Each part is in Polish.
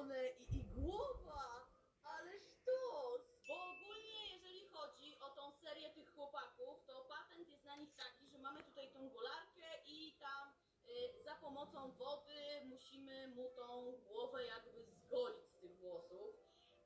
i, i głowa, ale sztos! Bo ogólnie jeżeli chodzi o tą serię tych chłopaków, to patent jest na nich taki, że mamy tutaj tą golarkę i tam y, za pomocą wody musimy mu tą głowę jakby zgolić z tych włosów.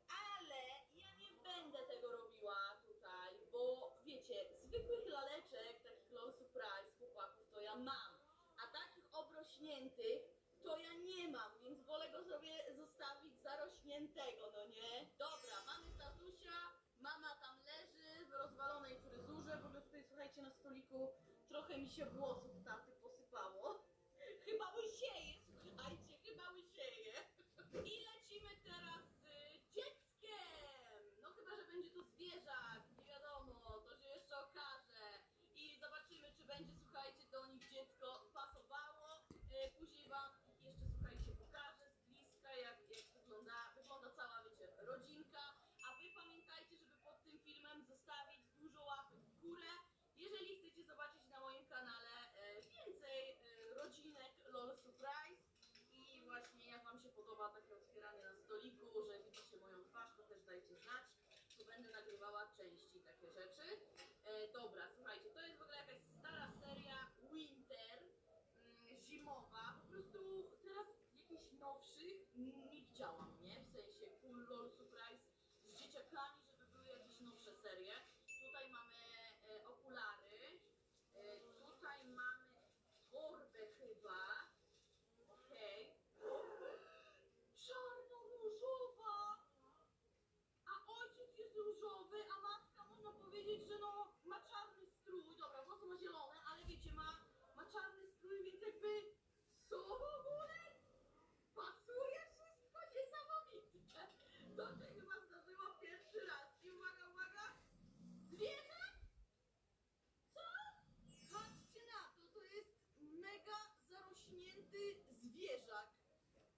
Ale ja nie będę tego robiła tutaj, bo wiecie, zwykłych laleczek, takich low surprise chłopaków to ja mam, a takich obrośniętych to ja nie mam, więc wolę go sobie zostawić zarośniętego, no nie? Dobra, mamy tatusia, mama tam leży w rozwalonej fryzurze, w ogóle tutaj słuchajcie na stoliku trochę mi się włosów taty posypało. Chyba łysieje, słuchajcie, chyba łysieje. I lecimy teraz z dzieckiem! No chyba, że będzie to zwierzak, nie wiadomo, to się jeszcze okaże. I zobaczymy, czy będzie, słuchajcie, do nich dziecko pasowało. E, Później wam jeszcze, słuchajcie, pokażę z bliska, jak, jak wygląda, wygląda cała, wiecie, rodzinka. A wy pamiętajcie, żeby pod tym filmem zostawić dużo łapek w górę. Jeżeli chcecie zobaczyć na moim kanale e, więcej e, rodzinek LOL Surprise i właśnie jak wam się podoba takie otwieranie na stoliku, że widzicie moją twarz, to też dajcie znać. Tu będę nagrywała częściej takie rzeczy. E, dobra, słuchajcie, to jest w ogóle jakaś stara seria Winter, mm, zimowa. Po prostu teraz jakichś nowszych nie widziałam, nie? W sensie Full LOL Surprise z dzieciakami, żeby były jakieś nowsze serie. Tutaj mamy e, okulary, e, tutaj mamy torbę chyba. Okej. Czarno-różowa! A ojciec jest różowy, a matka można powiedzieć, że no ma czarny strój. Dobra, włosy ma zielone, ale wiecie, ma, ma czarny strój, więc jakby co w ogóle? Pasuje wszystko niesamowite. To się chyba zdarzyło pierwszy raz. I uwaga, uwaga! Zwierzę? Co? Patrzcie na to, to jest mega zarośnięty zwierzak.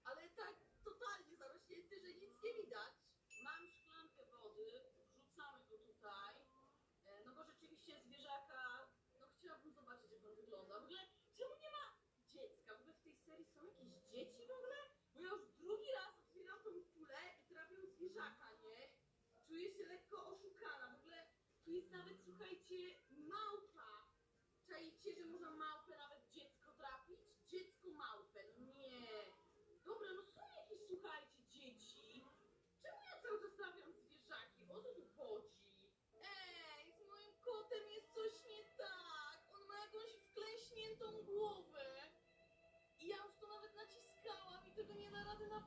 Ale tak totalnie zarośnięty, że nic nie widać. Mam szklankę wody, wrzucamy go tutaj. E, No bo rzeczywiście zwierzaka, no chciałabym zobaczyć jak on wygląda. W ogóle czemu nie ma dziecka? W ogóle w tej serii są jakieś dzieci w ogóle? Bo ja już drugi raz otwieram tą kulę i trafiam zwierzaka, nie? Czuję się lekko oszukana. W ogóle tu jest nawet, słuchajcie, małpa. Czajcie, że można małpę nawet dziecko trafić? Dziecko małpę, no nie. Dobra, no są jakieś, słuchajcie, dzieci. Czemu ja cały czas zwierzaki? O co tu chodzi? Ej, z moim kotem jest coś nie tak. On ma jakąś wklęśniętą głowę. I ja już to nawet naciskałam i tego nie da rady naprawić.